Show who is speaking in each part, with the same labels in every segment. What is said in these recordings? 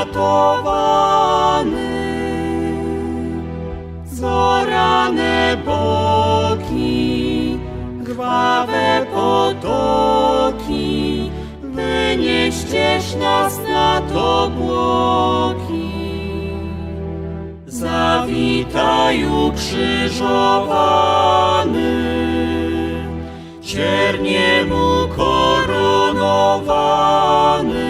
Speaker 1: srodze skatowany. Zorane boki, krwawe potoki, wynieściesz nas nad obłoki. Zawitaj ukrzyżowany, cierniem ukoronowany. W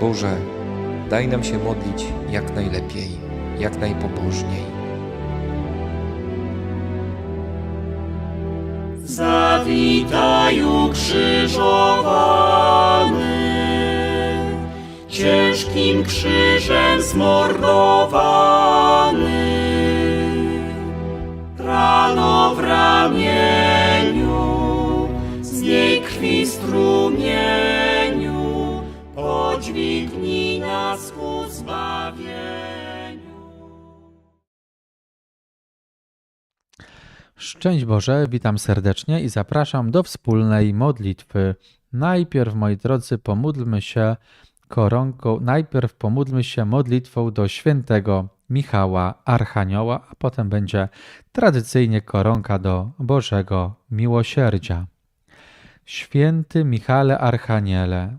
Speaker 2: Boże, daj nam się modlić jak najlepiej, jak najpobożniej.
Speaker 1: Zawitaj ukrzyżowany, ciężkim krzyżem zmordowany. Rano w ramieniu, z niej krwi strumieniu, podźwignij nas ku zbawieniu.
Speaker 3: Szczęść Boże, witam serdecznie i zapraszam do wspólnej modlitwy. Najpierw, moi drodzy, pomódlmy się koronką, najpierw pomódlmy się modlitwą do świętego Michała Archanioła, a potem będzie tradycyjnie koronka do Bożego Miłosierdzia. Święty Michale Archaniele,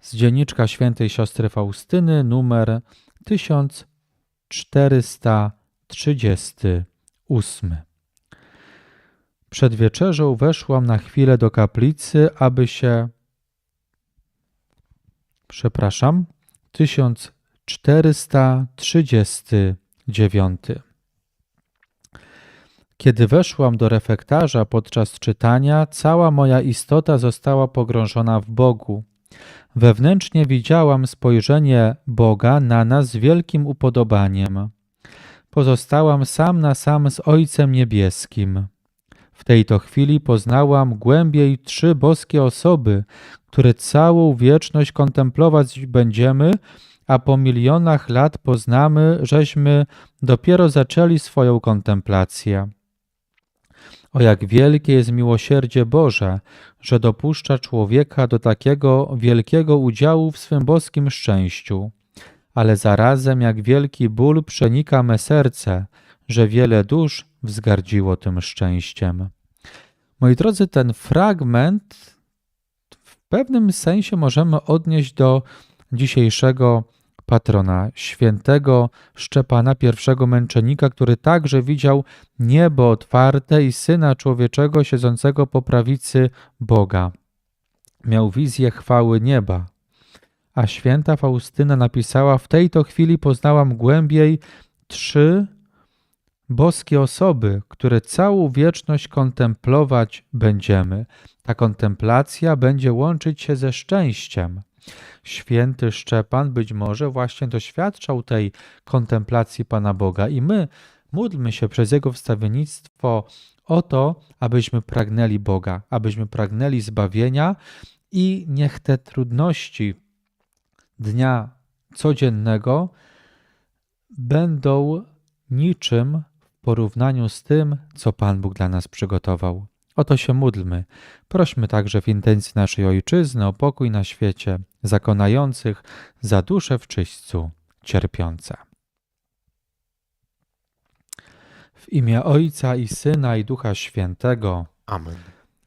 Speaker 3: Z dzienniczka świętej siostry Faustyny, numer 1438. Przed wieczerzą weszłam na chwilę do kaplicy, aby się. Przepraszam, 1439. Kiedy weszłam do refektarza podczas czytania, cała moja istota została pogrążona w Bogu. Wewnętrznie widziałam spojrzenie Boga na nas z wielkim upodobaniem. Pozostałam sam na sam z Ojcem Niebieskim. W tej to chwili poznałam głębiej trzy boskie osoby, które całą wieczność kontemplować będziemy, a po milionach lat poznamy, żeśmy dopiero zaczęli swoją kontemplację. O jak wielkie jest miłosierdzie Boże, że dopuszcza człowieka do takiego wielkiego udziału w swym boskim szczęściu. Ale zarazem jak wielki ból przenika me serce, że wiele dusz wzgardziło tym szczęściem. Moi drodzy, ten fragment w pewnym sensie możemy odnieść do dzisiejszego patrona, świętego Szczepana, pierwszego męczennika, który także widział niebo otwarte i Syna Człowieczego siedzącego po prawicy Boga. Miał wizję chwały nieba. A święta Faustyna napisała: W tej to chwili poznałam głębiej trzy boskie osoby, które całą wieczność kontemplować będziemy. Ta kontemplacja będzie łączyć się ze szczęściem. Święty Szczepan być może właśnie doświadczał tej kontemplacji Pana Boga i my módlmy się przez Jego wstawiennictwo o to, abyśmy pragnęli Boga, abyśmy pragnęli zbawienia i niech te trudności dnia codziennego będą niczym w porównaniu z tym, co Pan Bóg dla nas przygotował. Oto się módlmy. Prośmy także w intencji naszej Ojczyzny o pokój na świecie, zakonających za duszę w czyśćcu cierpiące. W imię Ojca i Syna i Ducha Świętego.
Speaker 4: Amen.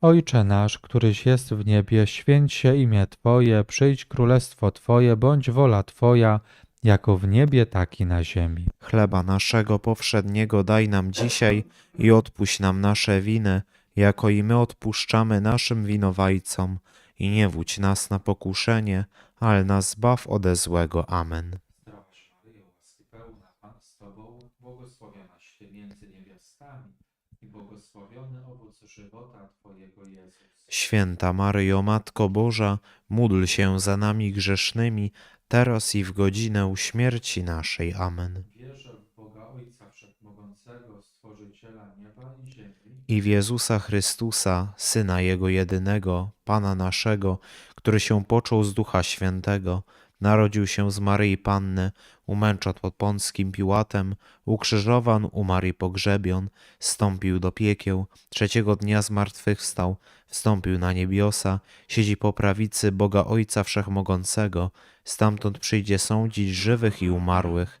Speaker 3: Ojcze nasz, któryś jest w niebie, święć się imię Twoje, przyjdź królestwo Twoje, bądź wola Twoja, jako w niebie, tak i na ziemi.
Speaker 4: Chleba naszego powszedniego daj nam dzisiaj i odpuść nam nasze winy, jako i my odpuszczamy naszym winowajcom. I nie wódź nas na pokuszenie, ale nas zbaw ode złego. Amen.
Speaker 3: Zdrowaś Maryjo, łaski pełna, Pan z Tobą, błogosławionaś Ty między niewiastami i błogosławiony owoc żywota Twojego Jezus.
Speaker 4: Święta Maryjo, Matko Boża, módl się za nami grzesznymi, teraz i w godzinę śmierci naszej. Amen.
Speaker 3: Wierzę w Boga Ojca Wszechmogącego, Stworzyciela nieba i ziemi
Speaker 4: i w Jezusa Chrystusa, Syna Jego jedynego, Pana naszego, który się począł z Ducha Świętego, narodził się z Maryi Panny, umęczot pod Pąckim Piłatem, ukrzyżowan, umarł i pogrzebion, wstąpił do piekieł, trzeciego dnia zmartwychwstał, wstąpił na niebiosa, siedzi po prawicy Boga Ojca Wszechmogącego, stamtąd przyjdzie sądzić żywych i umarłych.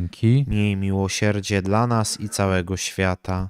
Speaker 4: Miej miłosierdzie dla nas i całego świata.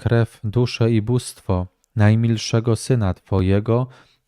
Speaker 3: krew, duszę i bóstwo najmilszego Syna Twojego,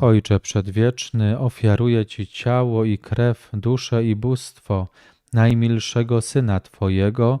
Speaker 3: Ojcze Przedwieczny, ofiaruję Ci ciało i krew, duszę i bóstwo najmilszego Syna Twojego,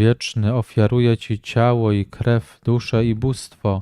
Speaker 3: Przedwieczny, ofiaruję Ci ciało i krew, duszę i bóstwo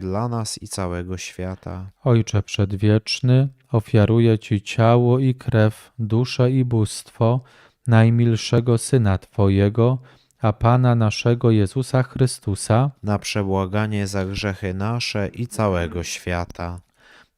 Speaker 4: dla nas i całego świata.
Speaker 3: Ojcze Przedwieczny, ofiaruję Ci ciało i krew, duszę i bóstwo najmilszego Syna Twojego, a Pana naszego Jezusa Chrystusa,
Speaker 4: Na przebłaganie za grzechy nasze i całego świata.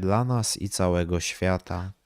Speaker 4: dla nas i całego świata.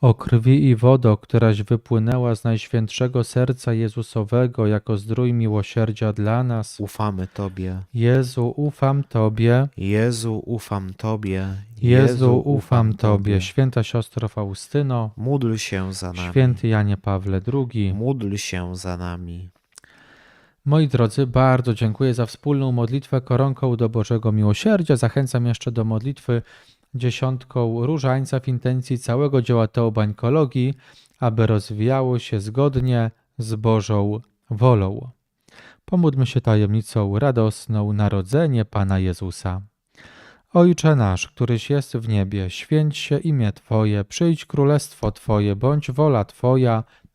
Speaker 3: O krwi i wodo, któraś wypłynęła z Najświętszego Serca Jezusowego jako zdrój miłosierdzia dla nas.
Speaker 4: Ufamy Tobie.
Speaker 3: Jezu, ufam Tobie.
Speaker 4: Jezu, ufam Tobie.
Speaker 3: Jezu, ufam Tobie. Święta siostro Faustyno,
Speaker 4: Módl się za nami.
Speaker 3: święty Janie Pawle II.
Speaker 4: Módl się za nami.
Speaker 3: Moi drodzy, bardzo dziękuję za wspólną modlitwę koronką do Bożego Miłosierdzia. Zachęcam jeszcze do modlitwy dziesiątką różańca w intencji całego dzieła teobańkologii, aby rozwijało się zgodnie z Bożą wolą. Pomódlmy się tajemnicą radosną narodzenie Pana Jezusa. Ojcze nasz, któryś jest w niebie, święć się imię Twoje, przyjdź królestwo Twoje, bądź wola Twoja,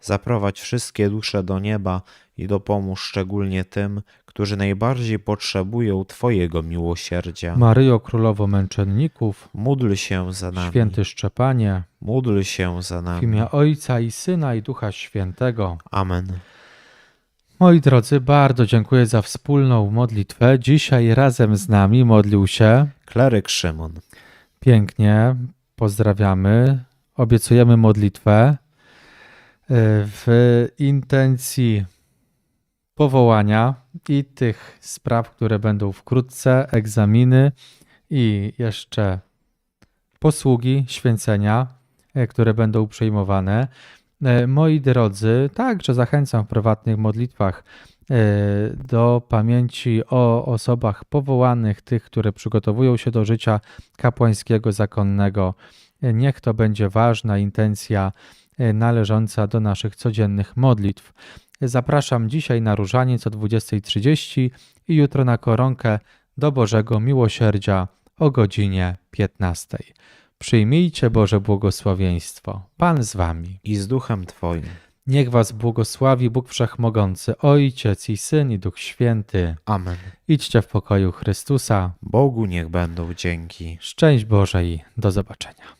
Speaker 4: zaprowadź wszystkie dusze do nieba i dopomóż szczególnie tym, którzy najbardziej potrzebują Twojego miłosierdzia.
Speaker 3: Maryjo Królowo Męczenników,
Speaker 4: Módl się za nami.
Speaker 3: Święty Szczepanie,
Speaker 4: Módl się za
Speaker 3: w
Speaker 4: nami.
Speaker 3: imię Ojca i Syna i Ducha Świętego.
Speaker 4: Amen.
Speaker 3: Moi drodzy, bardzo dziękuję za wspólną modlitwę. Dzisiaj razem z nami modlił się
Speaker 4: Kleryk Szymon.
Speaker 3: pięknie. Pozdrawiamy. Obiecujemy modlitwę w intencji powołania i tych spraw, które będą wkrótce, egzaminy i jeszcze posługi święcenia, e, które będą przyjmowane. E, Moi drodzy, także zachęcam w prywatnych modlitwach e, do pamięci o osobach powołanych, tych, które przygotowują się do życia kapłańskiego, zakonnego. Niech to będzie ważna intencja należąca do naszych codziennych modlitw. Zapraszam dzisiaj na różaniec o 20.30 i jutro na koronkę do Bożego Miłosierdzia o godzinie 15. Przyjmijcie Boże błogosławieństwo. Pan z wami.
Speaker 4: I z duchem Twoim.
Speaker 3: Niech was błogosławi Bóg Wszechmogący, Ojciec i Syn i Duch Święty.
Speaker 4: Amen.
Speaker 3: Idźcie w pokoju Chrystusa.
Speaker 4: Bogu niech będą dzięki.
Speaker 3: Szczęść Boże i do zobaczenia.